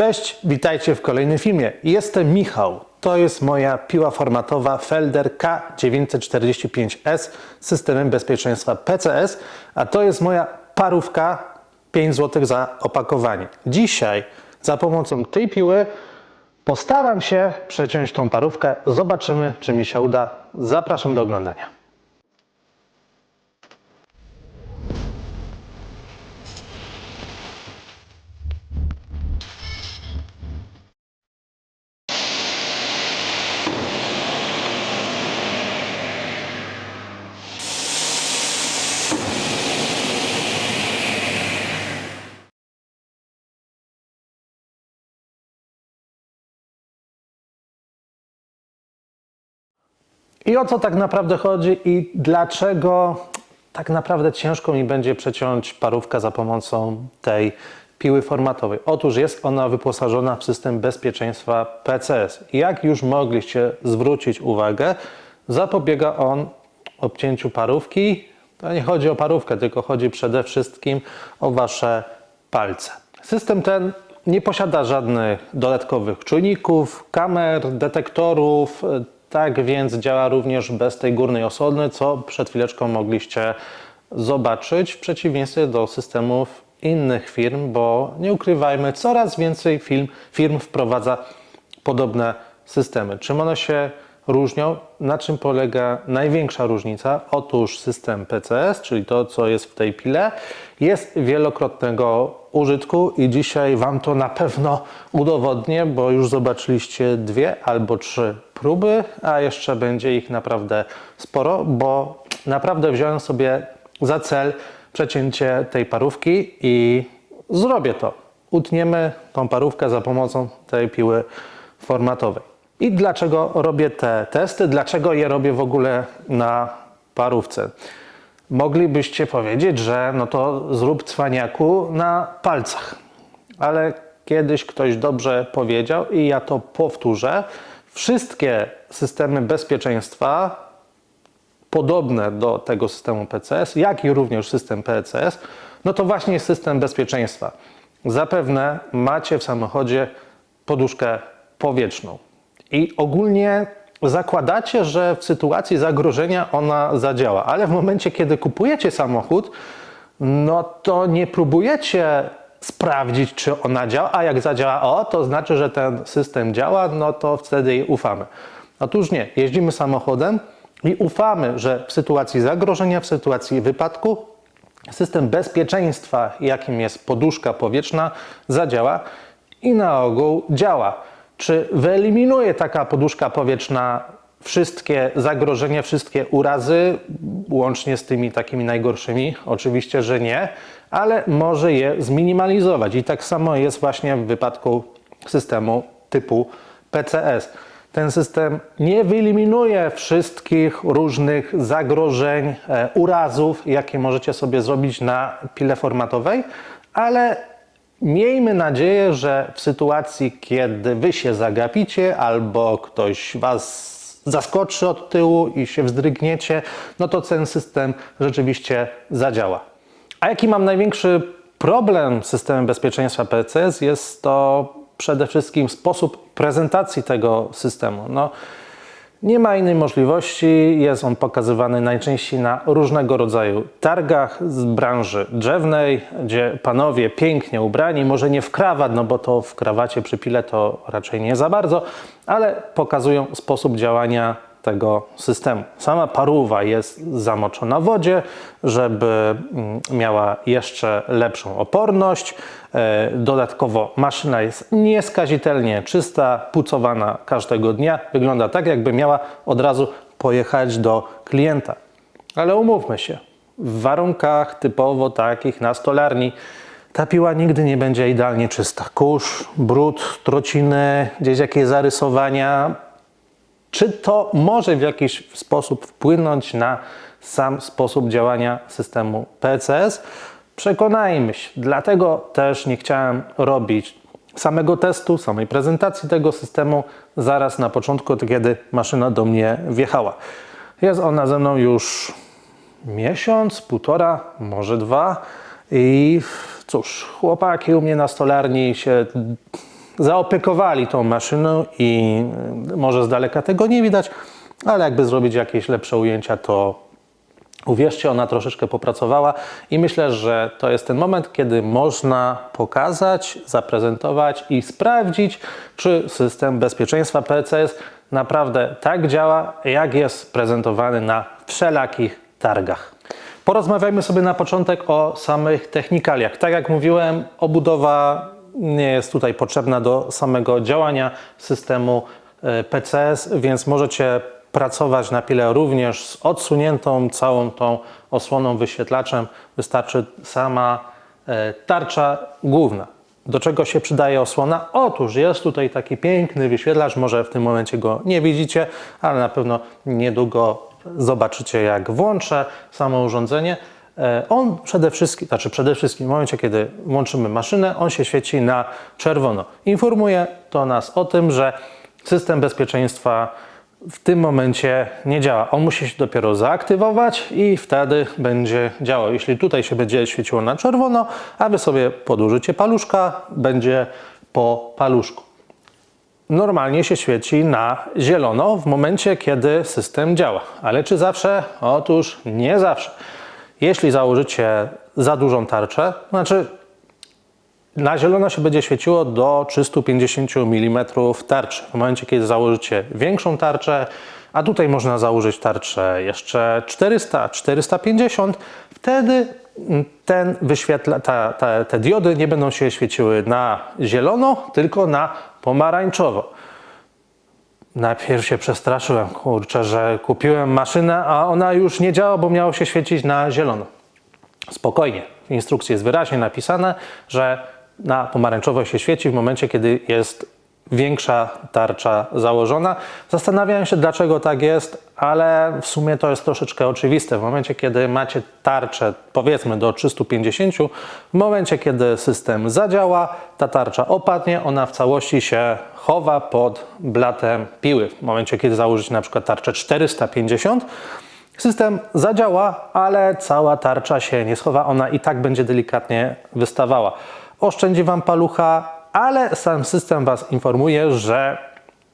Cześć, witajcie w kolejnym filmie. Jestem Michał. To jest moja piła formatowa Felder K945S z systemem bezpieczeństwa PCS, a to jest moja parówka 5 zł za opakowanie. Dzisiaj za pomocą tej piły postaram się przeciąć tą parówkę. Zobaczymy, czy mi się uda. Zapraszam do oglądania. I o co tak naprawdę chodzi i dlaczego tak naprawdę ciężko mi będzie przeciąć parówkę za pomocą tej piły formatowej? Otóż jest ona wyposażona w system bezpieczeństwa PCS. Jak już mogliście zwrócić uwagę, zapobiega on obcięciu parówki. To nie chodzi o parówkę, tylko chodzi przede wszystkim o Wasze palce. System ten nie posiada żadnych dodatkowych czujników, kamer, detektorów. Tak więc działa również bez tej górnej osłony, co przed chwileczką mogliście zobaczyć, w przeciwieństwie do systemów innych firm, bo nie ukrywajmy, coraz więcej firm, firm wprowadza podobne systemy. Czym one się różnią? Na czym polega największa różnica? Otóż system PCS, czyli to, co jest w tej pile, jest wielokrotnego użytku i dzisiaj Wam to na pewno udowodnię, bo już zobaczyliście dwie albo trzy próby, a jeszcze będzie ich naprawdę sporo, bo naprawdę wziąłem sobie za cel przecięcie tej parówki i zrobię to. Utniemy tą parówkę za pomocą tej piły formatowej. I dlaczego robię te testy? Dlaczego je robię w ogóle na parówce? Moglibyście powiedzieć, że no to zrób cwaniaku na palcach. Ale kiedyś ktoś dobrze powiedział i ja to powtórzę. Wszystkie systemy bezpieczeństwa podobne do tego systemu PCS, jak i również system PCS, no to właśnie jest system bezpieczeństwa. Zapewne macie w samochodzie poduszkę powietrzną i ogólnie zakładacie, że w sytuacji zagrożenia ona zadziała, ale w momencie, kiedy kupujecie samochód, no to nie próbujecie sprawdzić, czy ona działa, a jak zadziała, o, to znaczy, że ten system działa, no to wtedy jej ufamy. Otóż nie, jeździmy samochodem i ufamy, że w sytuacji zagrożenia, w sytuacji wypadku, system bezpieczeństwa, jakim jest poduszka powietrzna, zadziała i na ogół działa. Czy wyeliminuje taka poduszka powietrzna wszystkie zagrożenia, wszystkie urazy, łącznie z tymi takimi najgorszymi? Oczywiście, że nie, ale może je zminimalizować. I tak samo jest właśnie w wypadku systemu typu PCS. Ten system nie wyeliminuje wszystkich różnych zagrożeń, e, urazów, jakie możecie sobie zrobić na pile formatowej, ale Miejmy nadzieję, że w sytuacji, kiedy wy się zagapicie albo ktoś was zaskoczy od tyłu i się wzdrygniecie, no to ten system rzeczywiście zadziała. A jaki mam największy problem z systemem bezpieczeństwa PCS? Jest to przede wszystkim sposób prezentacji tego systemu. No, nie ma innej możliwości. Jest on pokazywany najczęściej na różnego rodzaju targach z branży drzewnej, gdzie panowie pięknie ubrani, może nie w krawat, no bo to w krawacie przy pile to raczej nie za bardzo, ale pokazują sposób działania tego systemu. Sama paruwa jest zamoczona w wodzie, żeby mm, miała jeszcze lepszą oporność. E, dodatkowo maszyna jest nieskazitelnie czysta, pucowana każdego dnia. Wygląda tak, jakby miała od razu pojechać do klienta. Ale umówmy się, w warunkach typowo takich na stolarni ta piła nigdy nie będzie idealnie czysta. Kurz, brud, trociny, gdzieś jakieś zarysowania, czy to może w jakiś sposób wpłynąć na sam sposób działania systemu PCS? Przekonajmy się. Dlatego też nie chciałem robić samego testu, samej prezentacji tego systemu zaraz na początku, kiedy maszyna do mnie wjechała. Jest ona ze mną już miesiąc, półtora, może dwa. I cóż, chłopaki u mnie na stolarni się zaopiekowali tą maszyną i y, może z daleka tego nie widać, ale jakby zrobić jakieś lepsze ujęcia, to uwierzcie, ona troszeczkę popracowała i myślę, że to jest ten moment, kiedy można pokazać, zaprezentować i sprawdzić, czy system bezpieczeństwa PCS naprawdę tak działa, jak jest prezentowany na wszelakich targach. Porozmawiajmy sobie na początek o samych technikaliach. Tak jak mówiłem, obudowa nie jest tutaj potrzebna do samego działania systemu e, PCS, więc możecie pracować na pile również z odsuniętą całą tą osłoną wyświetlaczem. Wystarczy sama e, tarcza główna. Do czego się przydaje osłona? Otóż jest tutaj taki piękny wyświetlacz, może w tym momencie go nie widzicie, ale na pewno niedługo zobaczycie jak włączę samo urządzenie. E, On przede wszystkim, znaczy przede wszystkim w momencie, kiedy włączymy maszynę, on się świeci na czerwono. Informuje to nas o tym, że system bezpieczeństwa w tym momencie nie działa. On musi się dopiero zaaktywować i wtedy będzie działał. Jeśli tutaj się będzie świeciło na czerwono, a wy sobie podłużycie paluszka, będzie po paluszku. Normalnie się świeci na zielono w momencie, kiedy system działa. Ale czy zawsze? Otóż nie zawsze. Jeśli założycie za dużą tarczę, znaczy na zielono się będzie świeciło do 350 mm tarczy. W momencie, kiedy założycie większą tarczę, a tutaj można założyć tarczę jeszcze 400, 450, wtedy ten wyświetla, ta, ta, te diody nie będą się świeciły na zielono, tylko na pomarańczowo. Najpierw się przestraszyłem, kurczę, że kupiłem maszynę, a ona już nie działa, bo miało się świecić na zielono. Spokojnie. W instrukcji jest wyraźnie napisane, że na pomarańczowo się świeci w momencie, kiedy jest większa tarcza założona. Zastanawiałem się, dlaczego tak jest, ale w sumie to jest troszeczkę oczywiste. W momencie, kiedy macie tarczę, powiedzmy do 350, w momencie, kiedy system zadziała, ta tarcza opadnie, ona w całości się chowa pod blatem piły. W momencie, kiedy założycie na przykład tarczę 450, System zadziała, ale cała tarcza się nie schowa, ona i tak będzie delikatnie wystawała. Oszczędzi Wam palucha, ale sam system Was informuje, że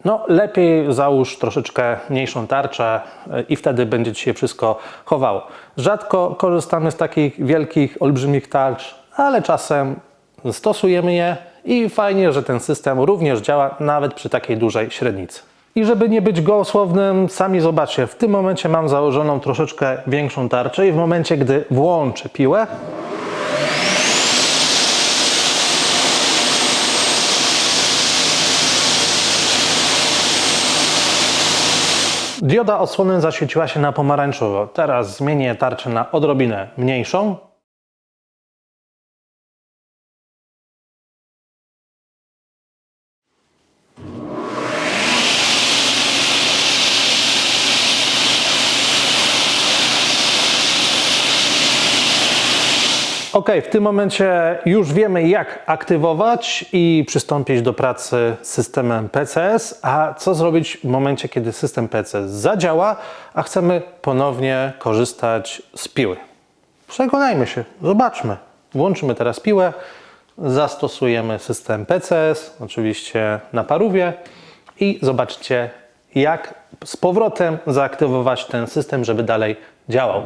no, lepiej załóż troszeczkę mniejszą tarczę y, i wtedy będzie Ci się wszystko chowało. Rzadko korzystamy z takich wielkich, olbrzymich tarcz, ale czasem stosujemy je i fajnie, że ten system również działa nawet przy takiej dużej średnicy. I żeby nie być gołosłownym, sami zobaczcie, w tym momencie mam założoną troszeczkę większą tarczę i w momencie, gdy włączę piłę, Dioda osłony zaświeciła się na pomarańczowo. Teraz zmienię tarczę na odrobinę mniejszą. Ok, w tym momencie już wiemy, jak aktywować i przystąpić do pracy z systemem PCS. A co zrobić w momencie, kiedy system PCS zadziała, a chcemy ponownie korzystać z piły? Przekonajmy się, zobaczmy. Włączymy teraz piłę, zastosujemy system PCS, oczywiście na parówie i zobaczcie, jak z powrotem zaaktywować ten system, żeby dalej działał.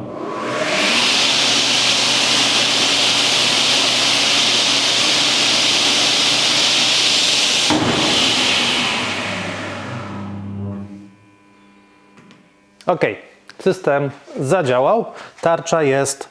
Ok, system zadziałał. Tarcza jest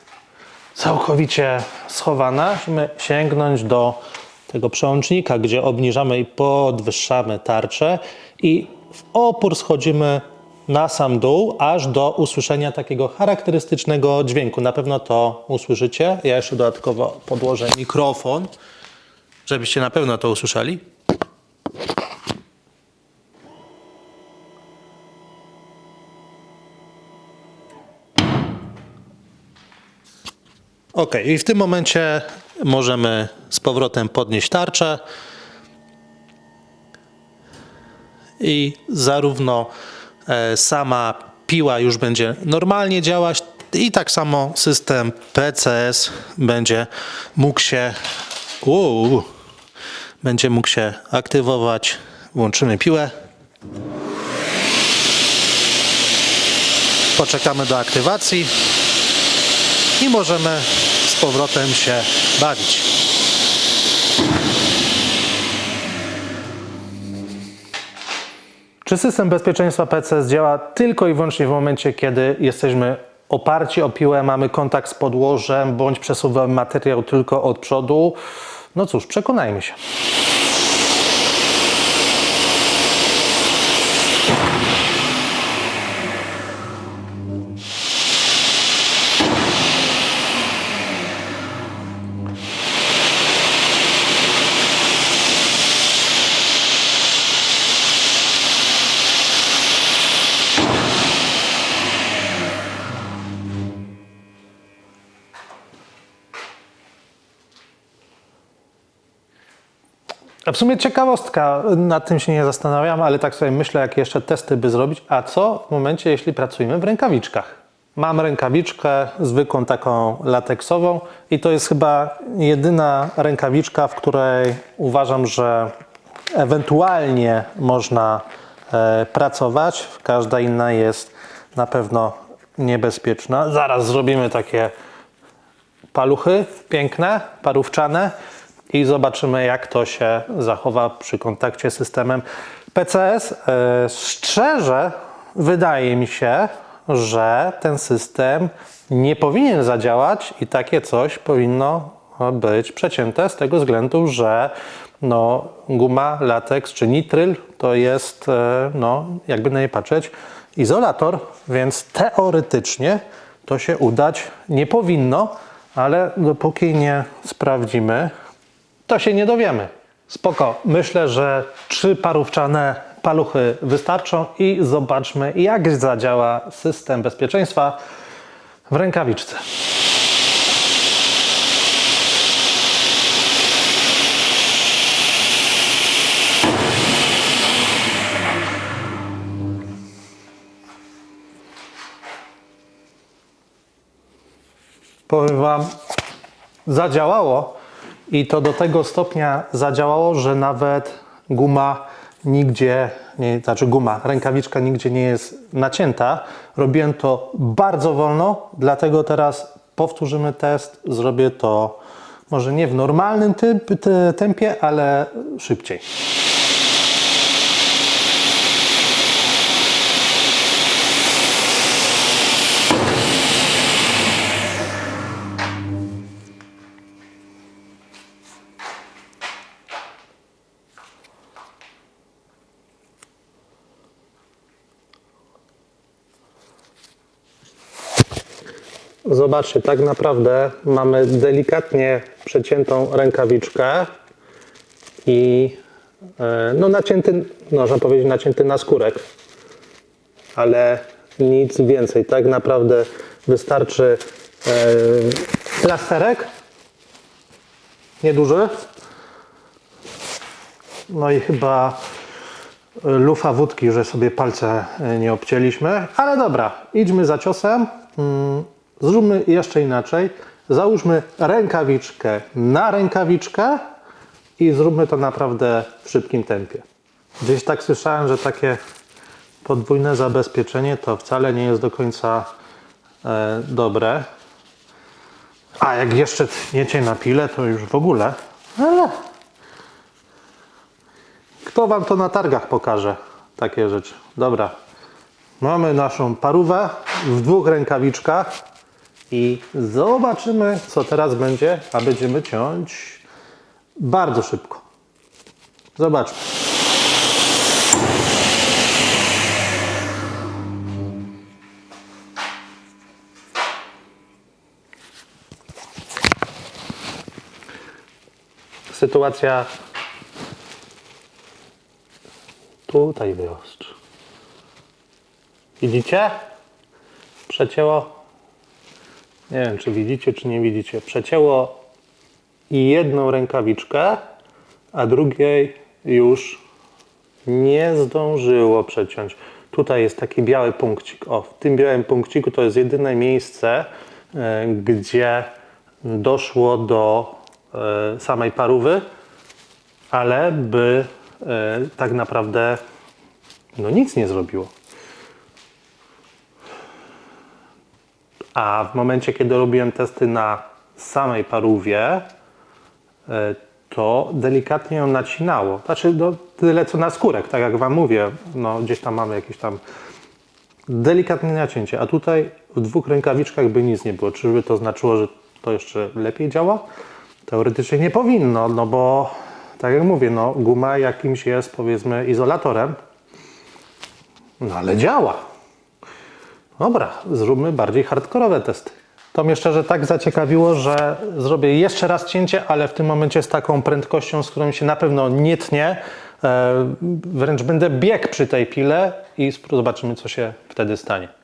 całkowicie schowana. Musimy sięgnąć do tego przełącznika, gdzie obniżamy i podwyższamy tarczę i w opór schodzimy na sam dół, aż do usłyszenia takiego charakterystycznego dźwięku. Na pewno to usłyszycie. Ja jeszcze dodatkowo podłożę mikrofon, żebyście na pewno to usłyszeli. Ok, i w tym momencie możemy z powrotem podnieść tarczę i zarówno e, sama piła już będzie normalnie działać i tak samo system PCS będzie mógł się, uuu, będzie mógł się aktywować. Włączymy piłę. Poczekamy do aktywacji i możemy z powrotem się bawić. Czy system bezpieczeństwa PCS działa tylko i wyłącznie w momencie, kiedy jesteśmy oparci o piłę, mamy kontakt z podłożem, bądź przesuwamy materiał tylko od przodu? No cóż, przekonajmy się. A w sumie ciekawostka, nad tym się nie zastanawiam, ale tak sobie myślę, jakie jeszcze testy by zrobić. A co w momencie, jeśli pracujemy w rękawiczkach? Mam rękawiczkę zwykłą, taką lateksową i to jest chyba jedyna rękawiczka, w której uważam, że ewentualnie można e, pracować. Każda inna jest na pewno niebezpieczna. Zaraz zrobimy takie paluchy piękne, parówczane i zobaczymy, jak to się zachowa przy kontakcie z systemem PCS. E, Szczerze, wydaje mi się, że ten system nie powinien zadziałać i takie coś powinno być przecięte z tego względu, że no, guma, lateks czy nitryl to jest, e, no, jakby na nie patrzeć, izolator, więc teoretycznie to się udać nie powinno, ale dopóki nie sprawdzimy, to się nie dowiemy. Spoko. Myślę, że trzy parówczane paluchy wystarczą i zobaczmy, jak zadziała system bezpieczeństwa w rękawiczce. Powiem Wam, zadziałało i to do tego stopnia zadziałało, że nawet guma nigdzie, nie, znaczy guma, rękawiczka nigdzie nie jest nacięta. Robiłem to bardzo wolno, dlatego teraz powtórzymy test. Zrobię to może nie w normalnym tempie, ale szybciej. Zobaczcie, tak naprawdę mamy delikatnie przeciętą rękawiczkę i e, no nacięty, można powiedzieć nacięty naskórek, ale nic więcej. Tak naprawdę wystarczy e, plasterek, nieduży, no i chyba lufa wódki, że sobie palce e, nie obcięliśmy. Ale dobra, idźmy za ciosem. Zróbmy jeszcze inaczej. Załóżmy rękawiczkę na rękawiczkę i zróbmy to naprawdę w szybkim tempie. Gdzieś tak słyszałem, że takie podwójne zabezpieczenie to wcale nie jest do końca e, dobre. A jak jeszcze tniecie na pile, to już w ogóle. Ale kto wam to na targach pokaże? Takie rzeczy. Dobra. Mamy naszą parówę w dwóch rękawiczkach i zobaczymy, co teraz będzie, a będziemy ciąć bardzo szybko. Zobaczmy. Sytuacja tutaj wyostrz. Widzicie? Przecięło. Nie wiem, czy widzicie, czy nie widzicie. Przecięło jedną rękawiczkę, a drugiej już nie zdążyło przeciąć. Tutaj jest taki biały punkcik. O, w tym białym punkciku to jest jedyne miejsce, e, gdzie doszło do e, samej parówy. ale by e, tak naprawdę no nic nie zrobiło. A w momencie, kiedy robiłem testy na samej parówie, e, to delikatnie ją nacinało. Znaczy, no, tyle co na skórek, tak jak Wam mówię, no, gdzieś tam mamy jakieś tam delikatne nacięcie, a tutaj w dwóch rękawiczkach by nic nie było. Czyżby to znaczyło, że to jeszcze lepiej działa? Teoretycznie nie powinno, no bo tak jak mówię, no, guma jakimś jest powiedzmy izolatorem, no ale działa. Dobra, zróbmy bardziej hardkorowe testy. To mnie szczerze tak zaciekawiło, że zrobię jeszcze raz cięcie, ale w tym momencie z taką prędkością, z którą się na pewno nie tnie. E, wręcz będę biegł przy tej pile i zobaczymy, co się wtedy stanie.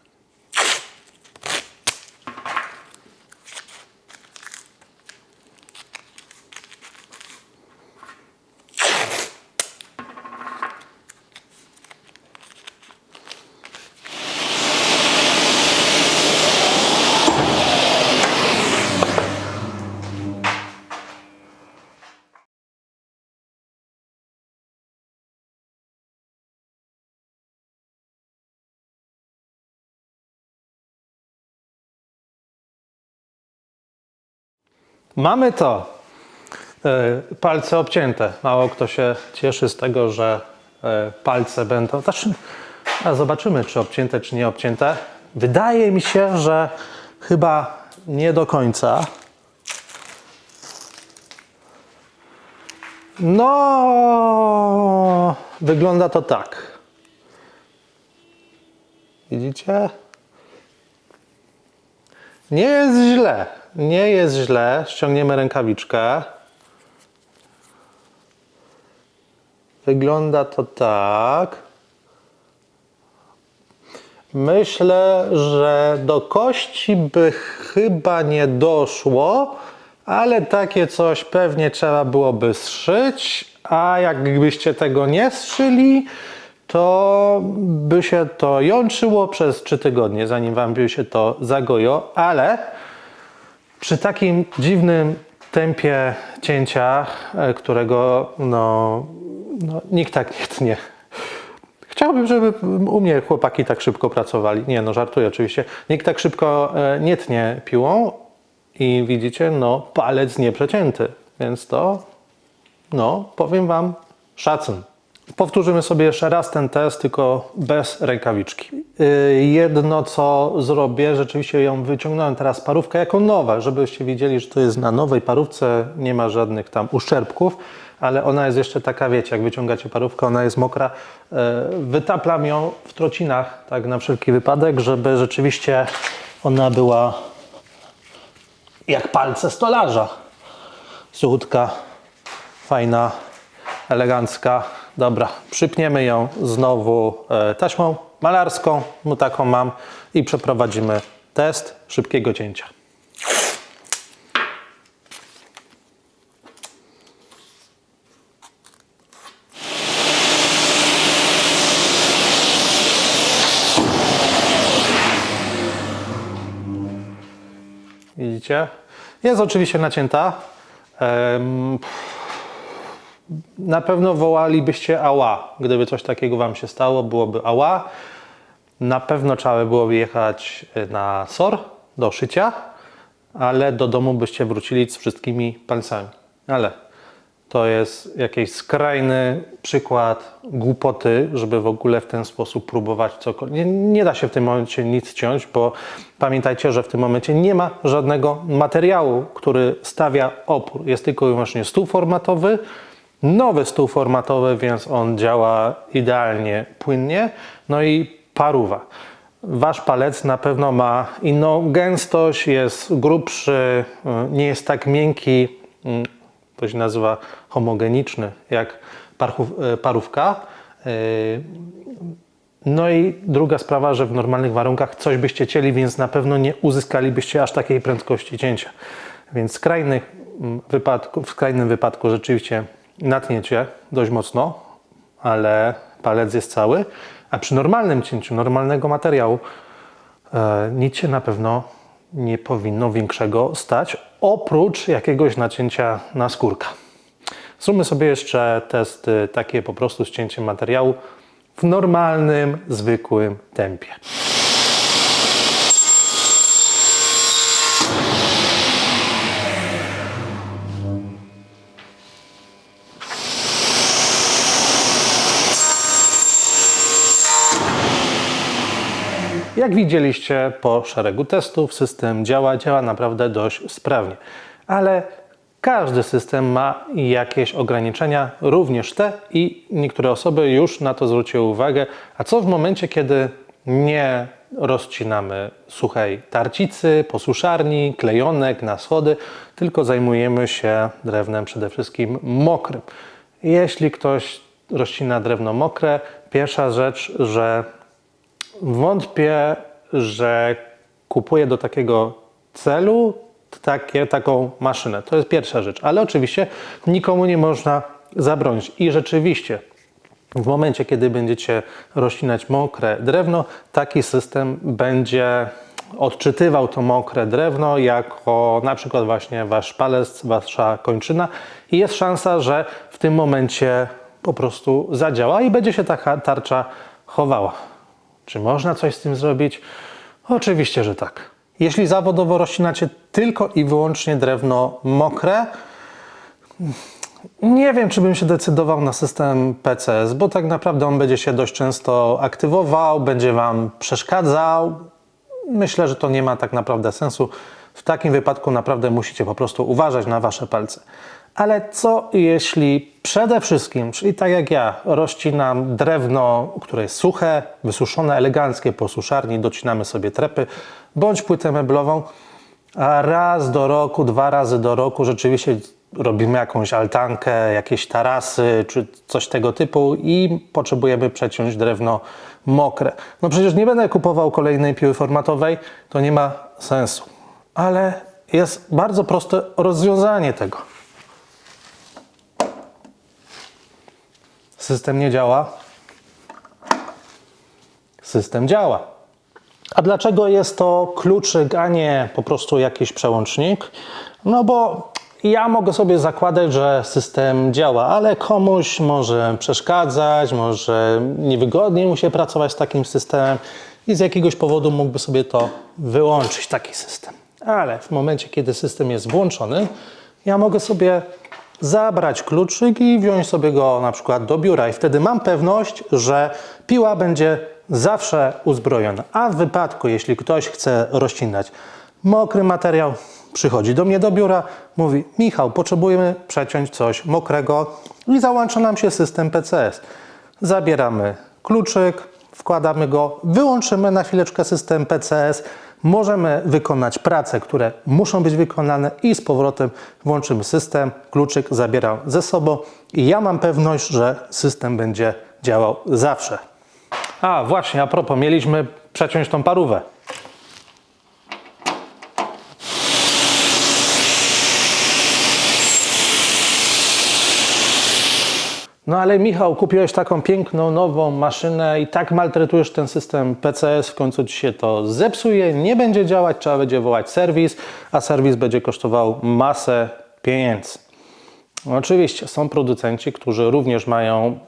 Mamy to. E, Palce obcięte. Mało kto się cieszy z tego, że e, palce będą. Znaczy, a zobaczymy, czy obcięte, czy nie obcięte. Wydaje mi się, że chyba nie do końca. No, wygląda to tak. Widzicie? Nie jest źle. Nie jest źle. Ściągniemy rękawiczkę. Wygląda to tak. Myślę, że do kości by chyba nie doszło, ale takie coś pewnie trzeba byłoby zszyć, a jakbyście tego nie zszyli, to by się to jączyło przez 3 tygodnie, zanim wam by się to zagojo, ale przy takim dziwnym tempie cięcia, e, którego no, no, nikt tak nie tnie. Chciałbym, żeby u mnie chłopaki tak szybko pracowali. Nie, no żartuję oczywiście. Nikt tak szybko e, nie tnie piłą i widzicie, no palec nieprzecięty. Więc to, no powiem Wam, szacun. Powtórzymy sobie jeszcze raz ten test, tylko bez rękawiczki. Yy, Jedno, co zrobię, rzeczywiście ją wyciągnąłem teraz parówkę jako nowa, żebyście widzieli, że to jest na nowej parówce, nie ma żadnych tam uszczerbków, ale ona jest jeszcze taka, wiecie, jak wyciągacie parówkę, ona jest mokra. Yy, Wytaplam ją w trocinach, tak na wszelki wypadek, żeby rzeczywiście ona była jak palce stolarza. Suchutka, fajna, elegancka. Dobra, przypniemy ją znowu e, taśmą malarską, no taką mam i przeprowadzimy test szybkiego cięcia. Widzicie? Jest oczywiście nacięta. Na pewno wołalibyście ała. Gdyby coś takiego Wam się stało, byłoby ała. Na pewno trzeba by byłoby jechać y, na SOR do szycia, ale do domu byście wrócili z wszystkimi palcami. Ale to jest jakiś skrajny przykład głupoty, żeby w ogóle w ten sposób próbować cokolwiek. Nie, nie da się w tym momencie nic ciąć, bo pamiętajcie, że w tym momencie nie ma żadnego materiału, który stawia opór. Jest tylko i wyłącznie stół formatowy, nowy stół formatowy, więc on działa idealnie płynnie. No i paruwa. Wasz palec na pewno ma inną gęstość, jest grubszy, y, nie jest tak miękki, mm, to się nazywa homogeniczny, jak y, parówka. Y, No i druga sprawa, że w normalnych warunkach coś byście cięli, więc na pewno nie uzyskalibyście aż takiej prędkości cięcia. Więc w, skrajnych mm, wypadku, w skrajnym wypadku rzeczywiście natniecie dość mocno, ale palec jest cały, a przy normalnym cięciu normalnego materiału e, nic się na pewno nie powinno większego stać, oprócz jakiegoś nacięcia na skórka. Zróbmy sobie jeszcze test takie po prostu z cięciem materiału w normalnym, zwykłym tempie. Jak widzieliście po szeregu testów, system działa, działa naprawdę dość sprawnie. Ale każdy system ma jakieś ograniczenia, również te i niektóre osoby już na to zwróciły uwagę. A co w momencie, kiedy nie rozcinamy suchej tarcicy, posuszarni, klejonek na schody, tylko zajmujemy się drewnem przede wszystkim mokrym. Jeśli ktoś rozcina drewno mokre, pierwsza rzecz, że Wątpię, że kupuję do takiego celu takie, taką maszynę. To jest pierwsza rzecz. Ale oczywiście nikomu nie można zabronić. I rzeczywiście w momencie, kiedy będziecie rozcinać mokre drewno, taki system będzie odczytywał to mokre drewno jako na przykład właśnie wasz palec, wasza kończyna i jest szansa, że w tym momencie po prostu zadziała i będzie się taka tarcza chowała. Czy można coś z tym zrobić? Oczywiście, że tak. Jeśli zawodowo rozcinacie tylko i wyłącznie drewno mokre, nie wiem, czy bym się decydował na system PCS, bo tak naprawdę on będzie się dość często aktywował, będzie Wam przeszkadzał. Myślę, że to nie ma tak naprawdę sensu. W takim wypadku naprawdę musicie po prostu uważać na Wasze palce. Ale co jeśli przede wszystkim, czyli tak jak ja, rozcinam drewno, które jest suche, wysuszone, eleganckie po suszarni, docinamy sobie trepy bądź płytę meblową, a raz do roku, dwa razy do roku rzeczywiście robimy jakąś altankę, jakieś tarasy czy coś tego typu i potrzebujemy przeciąć drewno mokre. No przecież nie będę kupował kolejnej piły formatowej, to nie ma sensu. Ale jest bardzo proste rozwiązanie tego. System nie działa. System działa. A dlaczego jest to kluczyk, a nie po prostu jakiś przełącznik? No bo ja mogę sobie zakładać, że system działa, ale komuś może przeszkadzać, może niewygodnie mu się pracować z takim systemem i z jakiegoś powodu mógłby sobie to wyłączyć, taki system. Ale w momencie, kiedy system jest włączony, ja mogę sobie zabrać kluczyk i wziąć sobie go na przykład do biura i wtedy mam pewność, że piła będzie zawsze uzbrojona. A w wypadku, jeśli ktoś chce rozcinać mokry materiał, przychodzi do mnie do biura, mówi Michał, potrzebujemy przeciąć coś mokrego i załącza nam się system PCS. Zabieramy kluczyk, wkładamy go, wyłączymy na chwileczkę system PCS, możemy wykonać prace, które muszą być wykonane i z powrotem włączymy system, kluczyk zabieram ze sobą i ja mam pewność, że system będzie działał zawsze. A właśnie, a propos, mieliśmy przeciąć tą parówę. No ale Michał, kupiłeś taką piękną, nową maszynę i tak maltretujesz ten system PCS, w końcu ci się to zepsuje, nie będzie działać, trzeba będzie wołać serwis, a serwis będzie kosztował masę pieniędzy. Oczywiście są producenci, którzy również mają,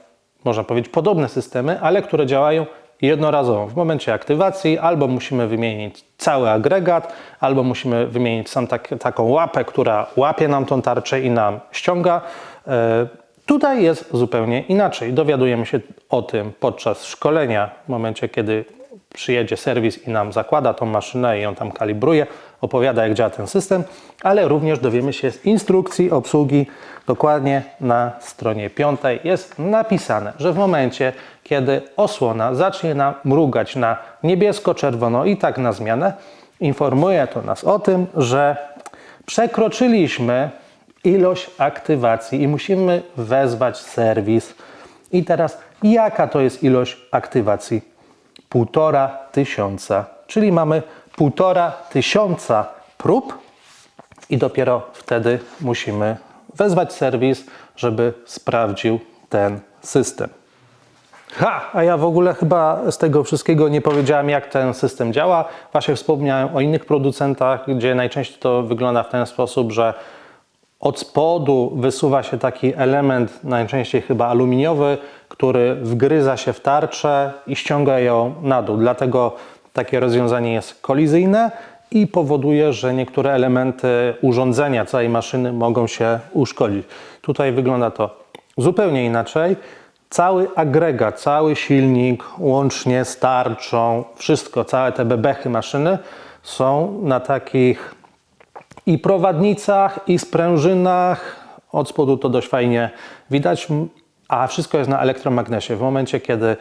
można powiedzieć, podobne systemy, ale które działają jednorazowo. W momencie aktywacji albo musimy wymienić cały agregat, albo musimy wymienić sam tak, taką łapę, która łapie nam tą tarczę i nam ściąga. E, Tutaj jest zupełnie inaczej. Dowiadujemy się o tym podczas szkolenia, w momencie kiedy przyjedzie serwis i nam zakłada tą maszynę i ją tam kalibruje, opowiada jak działa ten system, ale również dowiemy się z instrukcji obsługi dokładnie na stronie piątej jest napisane, że w momencie kiedy osłona zacznie nam mrugać na niebiesko-czerwono i tak na zmianę, informuje to nas o tym, że przekroczyliśmy ilość aktywacji i musimy wezwać serwis. I teraz, jaka to jest ilość aktywacji? Półtora tysiąca, czyli mamy półtora tysiąca prób i dopiero wtedy musimy wezwać serwis, żeby sprawdził ten system. Ha, a ja w ogóle chyba z tego wszystkiego nie powiedziałem, jak ten system działa. Właśnie wspomniałem o innych producentach, gdzie najczęściej to wygląda w ten sposób, że Od spodu wysuwa się taki element, najczęściej chyba aluminiowy, który wgryza się w tarczę i ściąga ją na dół. Dlatego takie rozwiązanie jest kolizyjne i powoduje, że niektóre elementy urządzenia całej maszyny mogą się uszkodzić. Tutaj wygląda to zupełnie inaczej. Cały agregat, cały silnik, łącznie z tarczą, wszystko, całe te bebechy maszyny są na takich i prowadnicach, i sprężynach. Od spodu to dość fajnie widać, a wszystko jest na elektromagnesie. W momencie, kiedy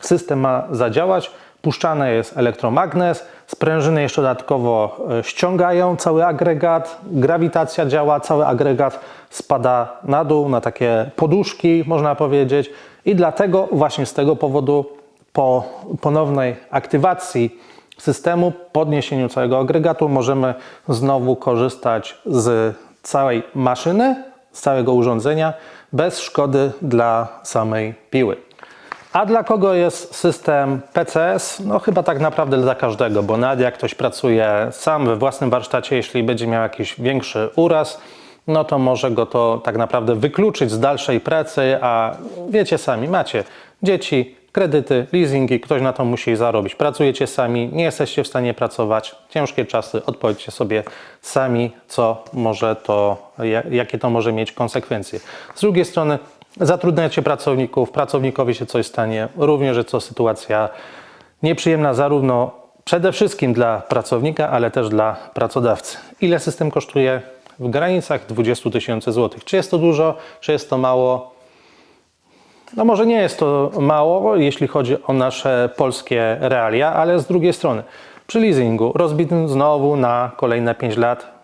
system ma zadziałać, puszczany jest elektromagnes, sprężyny jeszcze dodatkowo e, ściągają cały agregat, grawitacja działa, cały agregat spada na dół, na takie poduszki, można powiedzieć. I dlatego właśnie z tego powodu po ponownej aktywacji systemu, podniesieniu całego agregatu możemy znowu korzystać z całej maszyny, z całego urządzenia bez szkody dla samej piły. A dla kogo jest system PCS? No chyba tak naprawdę dla każdego, bo nawet jak ktoś pracuje sam we własnym warsztacie, jeśli będzie miał jakiś większy uraz, no to może go to tak naprawdę wykluczyć z dalszej pracy, a wiecie sami, macie dzieci, kredyty, leasingi, ktoś na to musi zarobić. Pracujecie sami, nie jesteście w stanie pracować, ciężkie czasy, odpowiedzcie sobie sami, co może to, jakie to może mieć konsekwencje. Z drugiej strony zatrudniacie pracowników, pracownikowi się coś stanie, również jest to sytuacja nieprzyjemna zarówno przede wszystkim dla pracownika, ale też dla pracodawcy. Ile system kosztuje? W granicach 20 tysięcy złotych. Czy jest to dużo, czy jest to mało? No może nie jest to mało, jeśli chodzi o nasze polskie realia, ale z drugiej strony przy leasingu rozbitym znowu na kolejne 5 lat,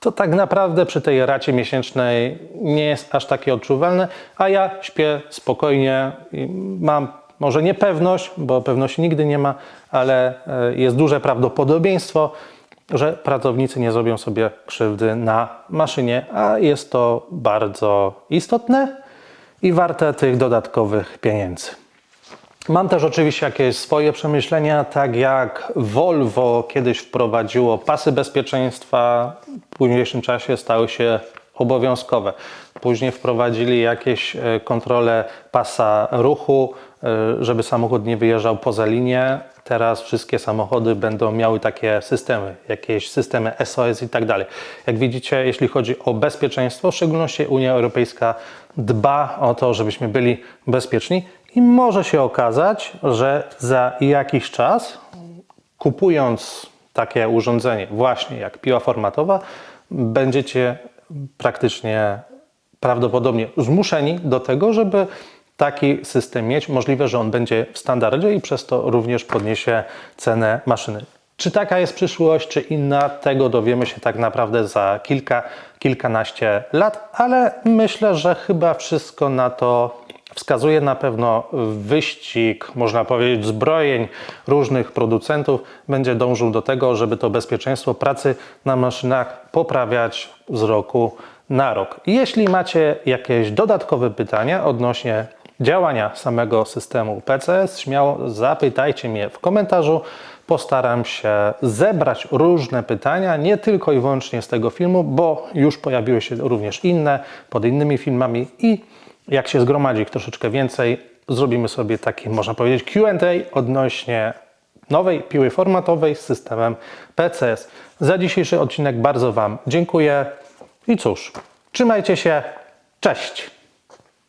to tak naprawdę przy tej racie miesięcznej nie jest aż takie odczuwalne, a ja śpię spokojnie i mam może nie pewność, bo pewności nigdy nie ma, ale e, jest duże prawdopodobieństwo, że pracownicy nie zrobią sobie krzywdy na maszynie, a jest to bardzo istotne i warte tych dodatkowych pieniędzy. Mam też oczywiście jakieś swoje przemyślenia, tak jak Volvo kiedyś wprowadziło pasy bezpieczeństwa, w późniejszym czasie stały się obowiązkowe. Później wprowadzili jakieś e, kontrole pasa ruchu, e, żeby samochód nie wyjeżdżał poza linię. Teraz wszystkie samochody będą miały takie systemy, jakieś systemy SOS i tak dalej. Jak widzicie, jeśli chodzi o bezpieczeństwo, w szczególności Unia Europejska dba o to, żebyśmy byli bezpieczni i może się okazać, że za jakiś czas, kupując takie urządzenie, właśnie jak piła formatowa, będziecie praktycznie prawdopodobnie zmuszeni do tego, żeby taki system mieć. Możliwe, że on będzie w standardzie i przez to również podniesie cenę maszyny. Czy taka jest przyszłość, czy inna, tego dowiemy się tak naprawdę za kilka, kilkanaście lat, ale myślę, że chyba wszystko na to wskazuje na pewno wyścig, można powiedzieć, zbrojeń różnych producentów będzie dążył do tego, żeby to bezpieczeństwo pracy na maszynach poprawiać z roku na rok. Jeśli macie jakieś dodatkowe pytania odnośnie działania samego systemu PCS, śmiało zapytajcie mnie w komentarzu. Postaram się zebrać różne pytania, nie tylko i wyłącznie z tego filmu, bo już pojawiły się również inne pod innymi filmami i jak się zgromadzi ich troszeczkę więcej, zrobimy sobie taki, można powiedzieć, QA odnośnie nowej piły formatowej z systemem PCS. Za dzisiejszy odcinek bardzo Wam dziękuję i cóż, trzymajcie się, cześć!